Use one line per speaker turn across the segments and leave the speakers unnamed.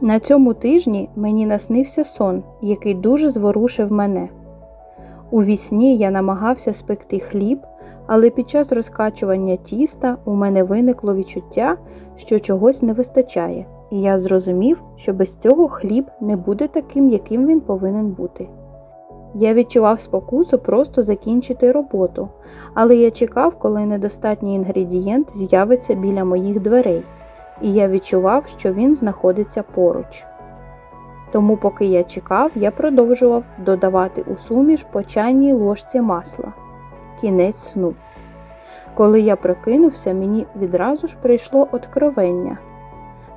На цьому тижні мені наснився сон, який дуже зворушив мене. У вісні я намагався спекти хліб, але під час розкачування тіста у мене виникло відчуття, що чогось не вистачає, і я зрозумів, що без цього хліб не буде таким, яким він повинен бути. Я відчував спокусу просто закінчити роботу, але я чекав, коли недостатній інгредієнт з'явиться біля моїх дверей, і я відчував, що він знаходиться поруч. Тому, поки я чекав, я продовжував додавати у суміш по чайній ложці масла. Кінець сну. Коли я прокинувся, мені відразу ж прийшло откровення.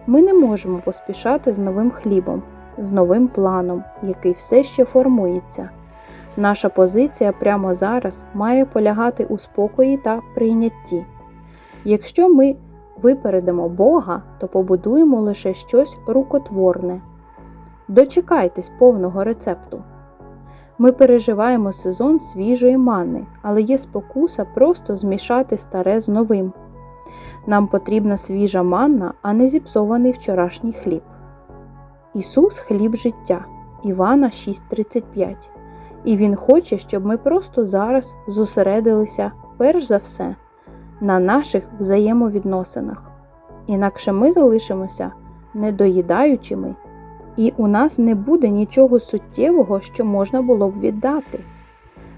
Ми не можемо поспішати з новим хлібом, з новим планом, який все ще формується. Наша позиція прямо зараз має полягати у спокої та прийнятті. Якщо ми випередимо Бога, то побудуємо лише щось рукотворне. Дочекайтесь повного рецепту. Ми переживаємо сезон свіжої мани, але є спокуса просто змішати старе з новим. Нам потрібна свіжа манна, а не зіпсований вчорашній хліб. Ісус хліб життя. Івана 6:35. І Він хоче, щоб ми просто зараз зосередилися, перш за все, на наших взаємовідносинах. Інакше ми залишимося недоїдаючими, і у нас не буде нічого суттєвого, що можна було б віддати.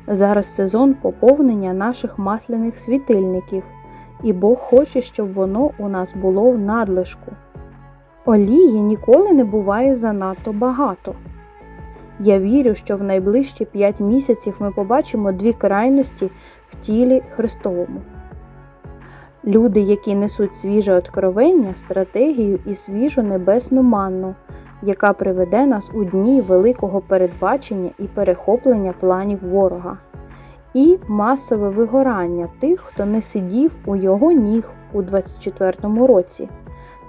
Зараз сезон поповнення наших масляних світильників, і Бог хоче, щоб воно у нас було в надлишку. Олії ніколи не буває занадто багато. Я вірю, що в найближчі 5 місяців ми побачимо дві крайності в тілі Христовому. Люди, які несуть свіже откровення, стратегію і свіжу небесну манну, яка приведе нас у дні великого передбачення і перехоплення планів ворога, і масове вигорання тих, хто не сидів у його ніг у 24-му році,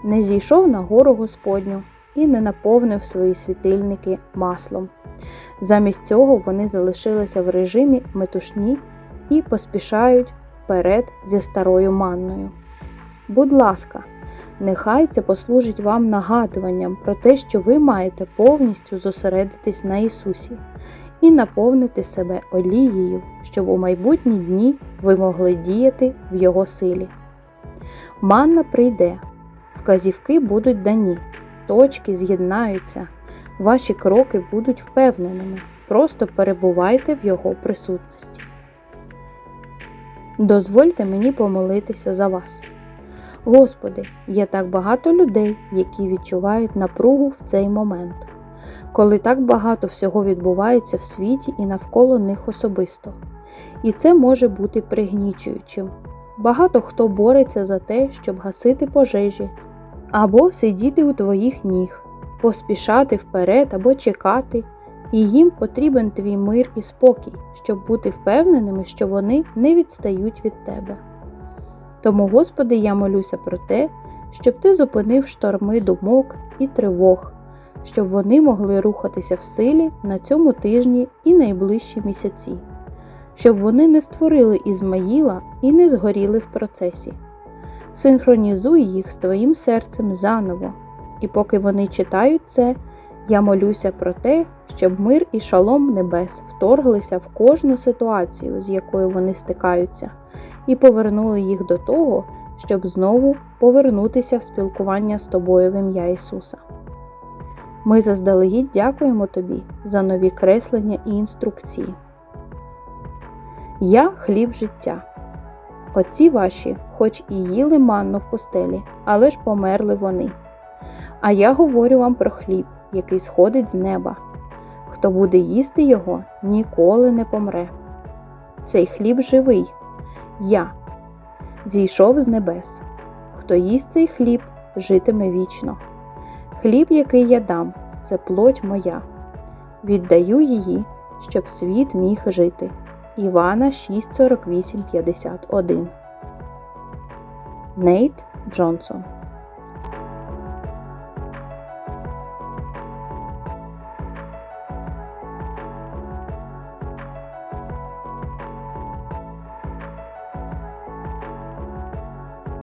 не зійшов на гору Господню і не наповнив свої світильники маслом. Замість цього вони залишилися в режимі метушні і поспішають вперед зі старою манною. Будь ласка, нехай це послужить вам нагадуванням про те, що ви маєте повністю зосередитись на Ісусі і наповнити себе олією, щоб у майбутні дні ви могли діяти в Його силі. Манна прийде, вказівки будуть дані, точки з'єднаються, ваші кроки будуть впевненими. Просто перебувайте в Його присутності. Дозвольте мені помолитися за вас. Господи, є так багато людей, які відчувають напругу в цей момент, коли так багато всього відбувається в світі і навколо них особисто. І це може бути пригнічуючим. Багато хто бореться за те, щоб гасити пожежі, або сидіти у твоїх ніг, поспішати вперед або чекати, і їм потрібен твій мир і спокій, щоб бути впевненими, що вони не відстають від тебе. Тому, Господи, я молюся про те, щоб Ти зупинив шторми думок і тривог, щоб вони могли рухатися в силі на цьому тижні і найближчі місяці, щоб вони не створили Ізмаїла і не згоріли в процесі. Синхронізуй їх з Твоїм серцем заново, і поки вони читають це, я молюся про те, щоб мир і шалом небес вторглися в кожну ситуацію, з якою вони стикаються, і повернули їх до того, щоб знову повернутися в спілкування з тобою в ім'я Ісуса. Ми заздалегідь дякуємо Тобі за нові креслення і інструкції. Я хліб життя. Отці ваші, хоч і їли манну в пустелі, але ж померли вони. А я говорю вам про хліб, який сходить з неба. Хто буде їсти його, ніколи не помре. Цей хліб живий, я зійшов з небес. Хто їсть цей хліб, житиме вічно. Хліб, який я дам, це плоть моя. Віддаю її, щоб світ міг жити. Івана 6:48-51 Нейт Джонсон